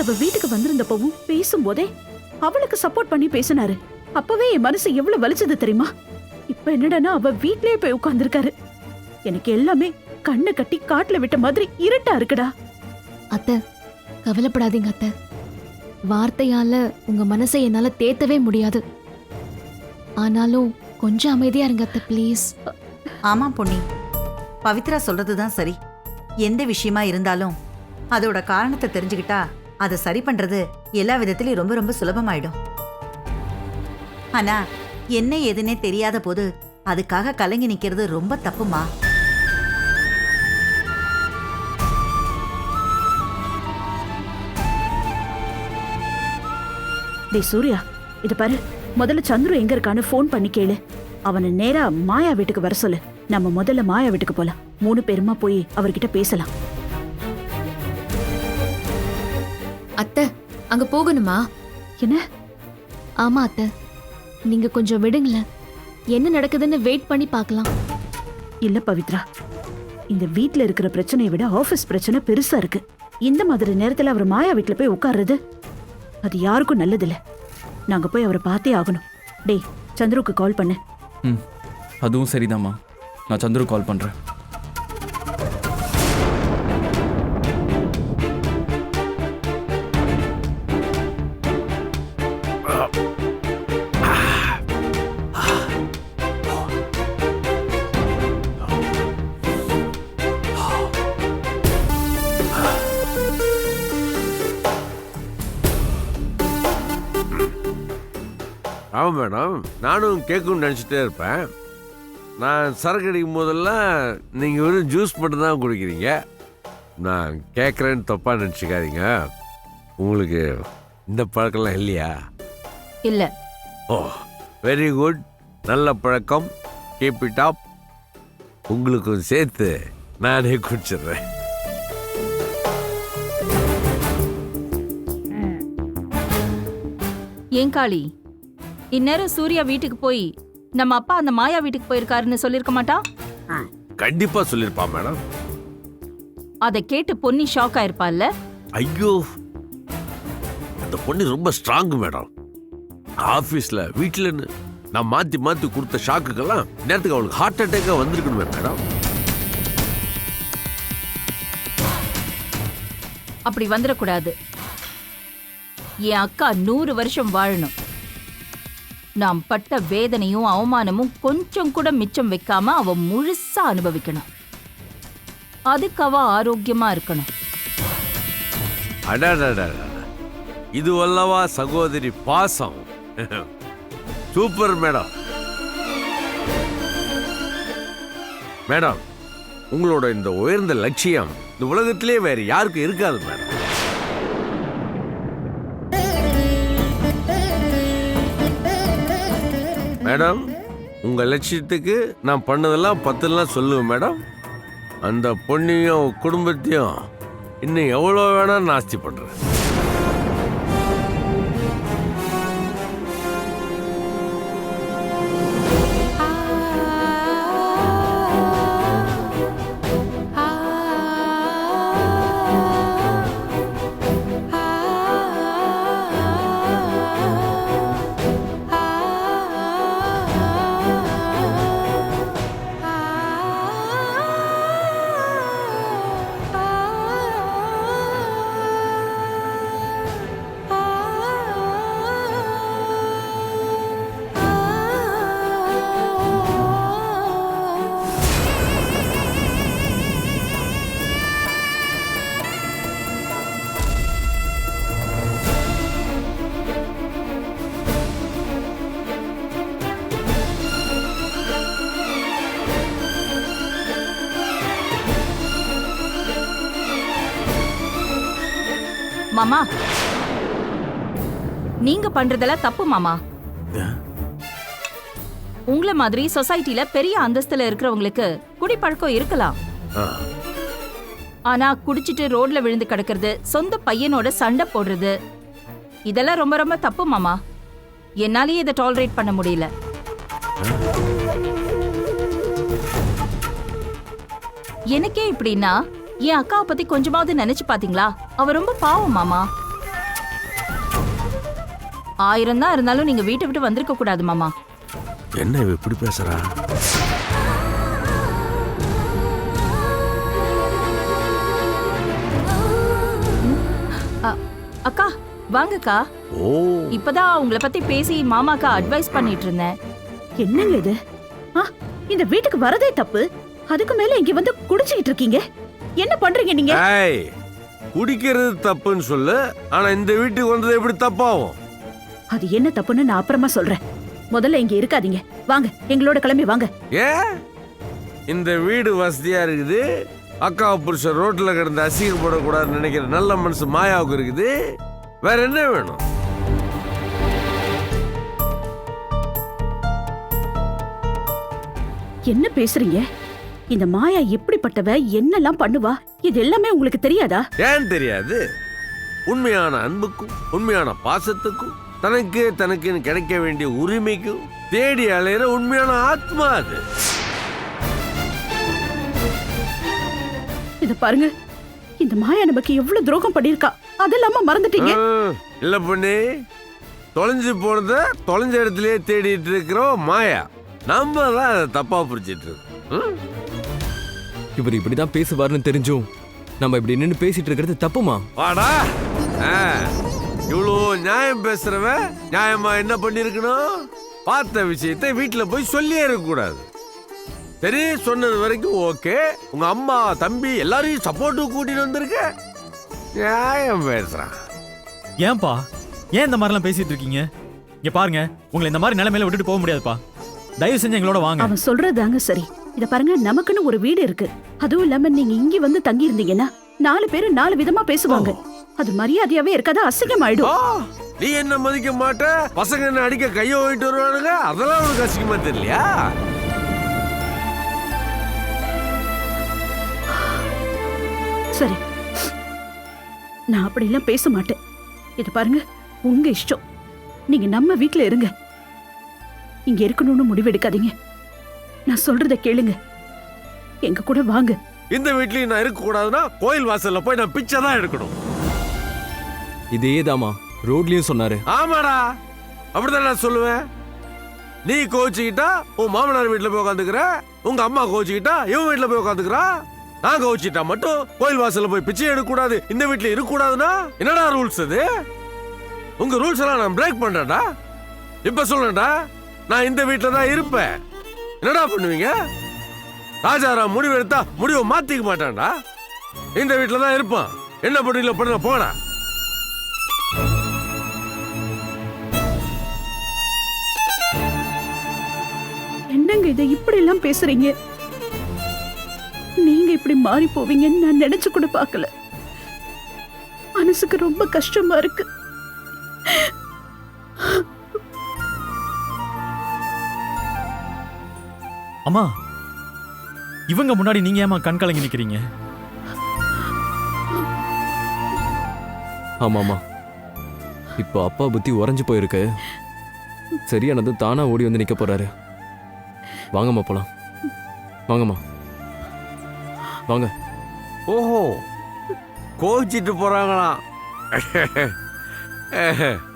அன்னைக்கு அவ வீட்டுக்கு வந்திருந்தப்பவும் பேசும்போதே அவளுக்கு சப்போர்ட் பண்ணி பேசினாரு. அப்பவே என் மனசு எவ்வளவு வலிச்சது தெரியுமா? இப்ப என்னடான்னா அவ வீட்லயே போய் உட்கார்ந்திருக்காரு. எனக்கு எல்லாமே கண்ணை கட்டி காட்டுல விட்ட மாதிரி இருட்டா இருக்குடா. அத்தை கவலைப்படாதீங்க அத்தை. வார்த்தையால உங்க மனசை என்னால தேத்தவே முடியாது. ஆனாலும் கொஞ்சம் அமைதியா இருங்க அத்தை ப்ளீஸ் ஆமா பொன்னி. பவித்ரா சொல்றதுதான் சரி. எந்த விஷயமா இருந்தாலும் அதோட காரணத்தை தெரிஞ்சுக்கிட்டா அதை சரி பண்றது எல்லா விதத்திலயும் ரொம்ப ரொம்ப சுலபமாயிடும். ஆனா என்ன ஏதுன்னே தெரியாத போது அதுக்காக கலங்கி நிக்கிறது ரொம்ப தப்புமா? டேய் சூர்யா இது பாரு. முதல்ல சந்துரு எங்க இருக்கான்னு ஃபோன் பண்ணி கேளு. அவனை நேரா மாயா வீட்டுக்கு வர சொல்லு. நம்ம முதல்ல மாயா வீட்டுக்கு போலாம். மூணு பேருமா போய் அவர்கிட்ட பேசலாம். அத்தை அங்க போகணுமா? என்ன? ஆமா அத்தை. நீங்க கொஞ்சம் விடுங்களேன். என்ன நடக்குதுன்னு வெயிட் பண்ணி பார்க்கலாம். இல்ல பவித்ரா. இந்த வீட்ல இருக்கிற பிரச்சனையை விட ஆபீஸ் பிரச்சனை பெருசா இருக்கு. இந்த மாதிரி நேரத்துல அவர் மாயா வீட்ல போய் உட்கார்றது அது யாருக்கும் நல்லதில்ல. நாங்க போய் அவரை பார்த்தே ஆகணும். டேய் சந்துருக்கு கால் பண்ணு. ம் அதுவும் சரிதாம்மா. நான் சந்துரு கால் பண்ணுறேன் ஆமாம் மேடம். நானும் கேட்கணும்னு நினச்சிட்டே இருப்பேன். நான் சரக்கு அடிக்கும் போதெல்லாம் நீங்கள் வெறும் ஜூஸ் மட்டும் தான் குடிக்கிறீங்க. நான் கேட்குறேன்னு தப்பாக நினச்சிக்காதீங்க. உங்களுக்கு இந்த பழக்கம்லாம் இல்லையா? இல்ல. ஓ வெரி குட் நல்ல பழக்கம். கீப் இட் அப் உங்களுக்கும் சேர்த்து நானே குடிச்சிடுறேன். ஏன் காளி? இந்நேரம் சூர்யா வீட்டுக்கு போய் நம்ம அப்பா அந்த மாயா வீட்டுக்கு போயிருக்காருன்னு சொல்லிருக்க மாட்டா? கண்டிப்பாக சொல்லியிருப்பான் மேடம். அதை கேட்டு பொன்னி ஷாக் ஆயிருப்பால்ல ஐயோ. அந்த பொண்ணு ரொம்ப ஸ்ட்ராங் மேடம். ஆஃபீஸில் வீட்டில்னு நான் மாற்றி மாற்றி கொடுத்த ஷாக்குக்கெல்லாம் நேரத்துக்கு அவளுக்கு ஹார்ட் அட்டேக்காக வந்திருக்கணுமே மேடம். அப்படி வந்துடக்கூடாது. என் அக்கா நூறு வருஷம் வாழணும். நாம் பட்ட வேதனையும் அவமானமும் கொஞ்சம் கூட மிச்சம் வைக்காம அவ முழுசா அனுபவிக்கணும். அதுக்கு அவ ஆரோக்கியமா இருக்கணும். இது வல்லவா சகோதரி பாசம். Super madam. மேடம் உங்களோட இந்த உயர்ந்த லட்சியம் இந்த உலகத்திலே வேற யாருக்கும் இருக்காது மேடம். மேடம் உங்கள் லட்சியத்துக்கு நான் பண்ணதெல்லாம் பத்துலாம் சொல்லுவேன் மேடம். அந்த பொண்ணையும் குடும்பத்தையும் இன்னும் எவ்வளோ வேணால் நாஸ்தி பண்ணுறேன் மாமா. நீங்க பண்றதெல்லாம் தப்பு மாமா. உங்கள மாதிரி சொசைட்டில பெரிய அந்தஸ்துல இருக்கிறவங்களுக்கு குடிப்பழக்கம் இருக்கலாம். ஆனா குடிச்சிட்டு ரோட்ல விழுந்து கிடக்கிறது சொந்த பையனோட சண்டை போடுறது இதெல்லாம் ரொம்ப ரொம்ப தப்பு மாமா. என்னாலயே இதை டாலரேட் பண்ண முடியல. எனக்கே இப்படின்னா என் அக்காவை பத்தி கொஞ்சமாவது நினைச்சு பாத்தீங்களா? அவ ரொம்ப பாவம் மாமா. ஆயிரம் தான் இருந்தாலும் நீங்க வீட்டை விட்டு வந்திருக்க கூடாது மாமா. என்ன இவ இப்படி பேசுறா? அ, அக்கா வாங்கக்கா. ஓ. இப்பதான் உங்களை பத்தி பேசி மாமாக்கு அட்வைஸ் பண்ணிட்டு இருந்தேன். என்னங்க இது? ஆ இந்த வீட்டுக்கு வரதே தப்பு. அதுக்கு மேல இங்க வந்து குடிச்சுக்கிட்டு இருக்கீங்க. என்ன பண்றீங்க நீங்க? ஏய் குடிக்கிறது தப்புன்னு சொல்லு ஆனா இந்த வீட்டுக்கு வந்தது எப்படி தப்பாகும்? அது என்ன தப்புன்னு நான் அப்புறமா சொல்றேன். முதல்ல இங்க இருக்காதீங்க. வாங்க எங்களோட கிளம்பி வாங்க. ஏன் இந்த வீடு வசதியா இருக்குது. அக்கா புருஷன் ரோட்ல கிடந்து அசிங்கப்படக்கூடாதுன்னு நினைக்கிற நல்ல மனசு மாயாவுக்கு இருக்குது. வேற என்ன வேணும்? என்ன பேசுறீங்க? இந்த மாயா எப்படிப்பட்டவ என்னெல்லாம் பண்ணுவா இது எல்லாமே உங்களுக்கு தெரியாதா? ஏன் தெரியாது? உண்மையான அன்புக்கும் உண்மையான பாசத்துக்கும் தனக்கு தனக்குன்னு கிடைக்க வேண்டிய உரிமைக்கும் தேடி அலையிற உண்மையான ஆத்மா அது. இத பாருங்க. இந்த மாயா நமக்கு எவ்வளவு துரோகம் பண்ணிருக்கா அதெல்லாம மறந்துட்டீங்க. இல்ல பொண்ணு. தொலைஞ்சு போனத தொலைஞ்ச இடத்துலயே தேடிட்டு இருக்கிறோம் மாயா. நம்ம தான் அதை தப்பா புரிச்சிட்டு இருக்கோம்? இவர் இப்படி தான் பேசுவார்னு தெரிஞ்சும் நம்ம இப்படி நின்று பேசிட்டு இருக்கிறது தப்புமா? வாடா. ஆ, இவ்வளோ நியாயம் பேசுறவன் நியாயமா என்ன பண்ணிருக்கணும்? பார்த்த விஷயத்தை வீட்டுல போய் சொல்லியே இருக்கக்கூடாது. சரி சொன்னது வரைக்கும் ஓகே. உங்க அம்மா தம்பி எல்லாரையும் சப்போர்ட்டு கூட்டிட்டு வந்திருக்க. நியாயம் பேசுறான். ஏன்பா? ஏன் இந்த மாதிரிலாம் பேசிட்டு இருக்கீங்க? இங்க பாருங்க உங்களை இந்த மாதிரி நிலைமையில விட்டுட்டு போக முடியாதுப்பா. தயவு செஞ்சு எங்களோட வாங்க. அவன் சொல்றதாங்க சரி. இத பாருங்க நமக்குன்னு ஒரு வீடு இருக்கு. அதுவும் இல்லாம நீங்க இங்க வந்து தங்கி இருந்தீங்கன்னா நாலு பேரு நாலு விதமா பேசுவாங்க. அது மரியாதையாவே இருக்காது? அசிங்கமாயிடும். ஓ, நீ என்ன மதிக்க மாட்ட? பசங்க என்ன அடிக்க கைய ஓயிட்டு வருவானுங்க? அதெல்லாம் உனக்கு அசிங்கமா தெரியலையா? சரி. நான் அப்படிலாம் பேச மாட்டேன். இது பாருங்க உங்க இஷ்டம். நீங்க நம்ம வீட்ல இருங்க. இங்க இருக்கணும்னு முடிவெடுக்காதீங்க நான் சொல்றத கேளுங்க. எங்க கூட வாங்க. இந்த வீட்லயும் நான் இருக்க கூடாதுன்னா கோயில் வாசல்ல போய் நான் பிச்சை தான் எடுக்கணும். இதே தாமா ரோட்லயும் சொன்னாரு. ஆமாடா. அப்படிதான் நான் சொல்லுவேன். நீ கோச்சிக்கிட்டா உன் மாமனார் வீட்டுல போய் உட்காந்துக்கிற உங்க அம்மா கோச்சிக்கிட்டா இவன் வீட்டுல போய் உட்காந்துக்கிறா நான் கோச்சிட்டா மட்டும் கோயில் வாசல்ல போய் பிச்சை எடுக்க கூடாது இந்த வீட்டுல இருக்க கூடாதுன்னா என்னடா ரூல்ஸ் அது? உங்க ரூல்ஸ் எல்லாம் நான் பிரேக் பண்றேன்டா. இப்ப சொல்றேன்டா நான் இந்த வீட்டுல தான் இருப்பேன். என்னடா பண்ணுவீங்க? ராஜாராம் முடிவு எடுத்தா முடிவை மாத்திக்க மாட்டான்டா. இந்த வீட்டில் தான் இருப்பான். என்ன பண்ணுவீங்களோ பண்ணுங்க போனா என்னங்க இதை? இப்படி எல்லாம் பேசுறீங்க? நீங்க இப்படி மாறி போவீங்கன்னு நான் நினைச்சு கூட பார்க்கல. மனசுக்கு ரொம்ப கஷ்டமா இருக்கு. அம்மா இவங்க முன்னாடி நீங்க ஏமா கண் கலங்கி நிக்கிறீங்க? ஆமாமா இப்போ அப்பா புத்தி உறைஞ்சு போயிருக்கு. சரியானது தானா ஓடி வந்து நிக்க போறாரு. வாங்கம்மா போலாம். வாங்கம்மா. வாங்க. ஓஹோ கோச்சிட்டு போறாங்களாம்.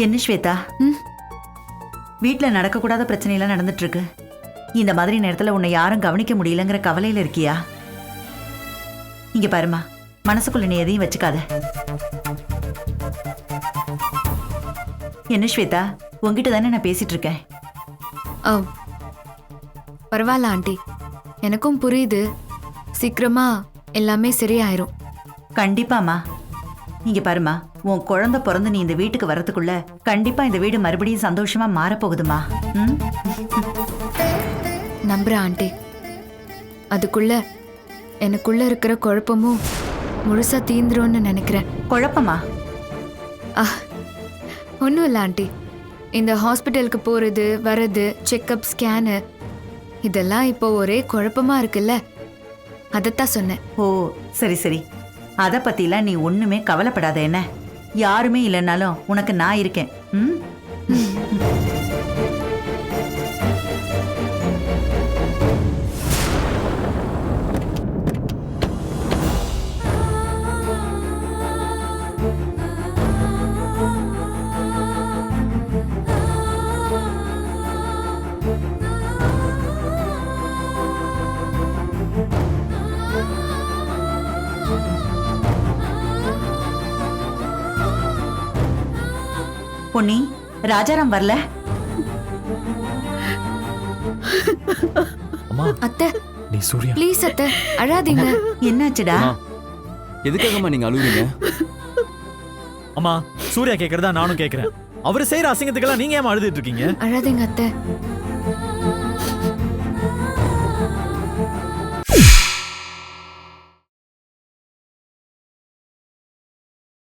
என்ன ஸ்வேதா? ம். வீட்ல நடக்கக்கூடாத பிரச்சனையெல்லாம் நடந்துட்டு இருக்கு இந்த மாதிரி நேரத்துல உன்னை யாரும் கவனிக்க முடியலங்கிற கவலையில இருக்கியா? இங்க பாருமா மனசுக்குள்ள நீ எதையும் வச்சுக்காத. என்ன ஸ்வேதா? உன்கிட்ட தானே நான் பேசிட்டு இருக்கேன் ஓ பரவாயில்ல ஆண்டி. எனக்கும் புரியுது. சீக்கிரமா எல்லாமே சரியாயிரும். கண்டிப்பாம்மா. இங்க பாருமா உன் குழந்தை பிறந்து நீ இந்த வீட்டுக்கு வரதுக்குள்ள கண்டிப்பா இந்த வீடு மறுபடியும் சந்தோஷமா மாறப்போகுதுமா. ம்? நம்புறேன் ஆண்டி. அதுக்குள்ள எனக்குள்ள இருக்கிற குழப்பமும் முழுசா தீந்துரும்னு நினைக்கிறேன். குழப்பமா? ஒன்றும் இல்லை ஆண்டி. இந்த ஹாஸ்பிட்டலுக்கு போறது வர்றது செக்கப் ஸ்கேனு இதெல்லாம் இப்போ ஒரே குழப்பமா இருக்குல்ல? அதைத்தான் சொன்னேன். ஓ சரி சரி. அதை பத்திலாம் நீ ஒண்ணுமே கவலைப்படாத என்ன? யாருமே இல்லைன்னாலும் உனக்கு நான் இருக்கேன். ம்? பொன்னி ராஜாராம் வரல? அம்மா. அத்தை நீ சூர்யா. ப்ளீஸ் அத்தை அழாதீங்க. என்னாச்சுடா? அம்மா, எதுக்காகம்மா நீங்க அழுவீங்க? அம்மா சூர்யா கேக்குறதா நானும் கேக்குறேன். அவர் செய்யற அசிங்கத்துக்கெல்லாம் நீங்க ஏமா அழுதுட்டு இருக்கீங்க? அழாதீங்க அத்தை.